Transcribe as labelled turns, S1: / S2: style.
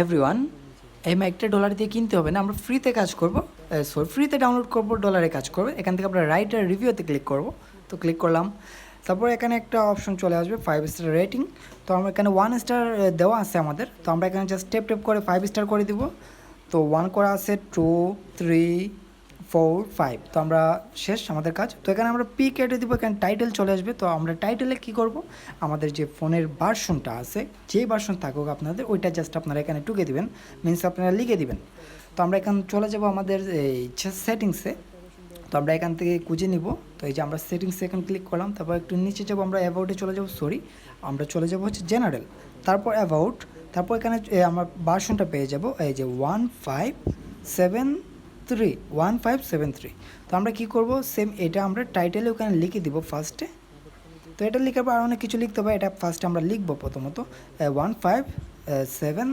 S1: Everyone এই মাইকটা dollar দিয়ে কিনতে হবে না, আমরা ফ্রিতে কাজ করব সরি ফ্রিতে ডাউনলোড করব ডলারে কাজ করবে, এখান থেকে আমরা রাইটার রিভিউতে ক্লিক করব, তো ক্লিক করলাম, তারপর এখানে একটা অপশন চলে আসবে ফাইভ স্টার রেটিং তো আমরা এখানে ওয়ান স্টার দেওয়া আছে আমাদের, তো আমরা এখানে জাস্ট স্টেপ টেপ করে ফাইভ স্টার করে দিব, তো ওয়ান করা আছে টু থ্রি ফোর ফাইভ তো আমরা শেষ আমাদের কাজ। তো এখানে আমরা পি কেটে দিব, এখানে টাইটেল চলে আসবে। তো আমরা টাইটেলে কি করব? আমাদের যে ফোনের ভার্সনটা আছে, যেই ভার্সন থাকুক আপনাদের, ওইটা জাস্ট আপনারা এখানে টুকে দিবেন। মিনস আপনারা লিখে দিবেন। তো আমরা এখানে চলে যাব আমাদের, এই সেটিংসে তো আমরা এখান থেকে খুঁজে নিব। তো এই যে আমরা সেটিংসে এখানে ক্লিক করলাম। তারপর একটু নিচে যাব, আমরা অ্যাবাউটে চলে যাব সরি আমরা চলে যাব হচ্ছে জেনারেল তারপর অ্যাবাউট তারপর এখানে আমরা ভার্সনটা পেয়ে যাব। এই যে one five seven three one five seven three তো আমরা কী করব? সেম এটা আমরা টাইটেলে ওখানে লিখে দিব ফার্স্টে তো এটা লিখার পর অনেক কিছু লিখতে হবে। এটা ফার্স্টে আমরা লিখব প্রথমত ওয়ান ফাইভ সেভেন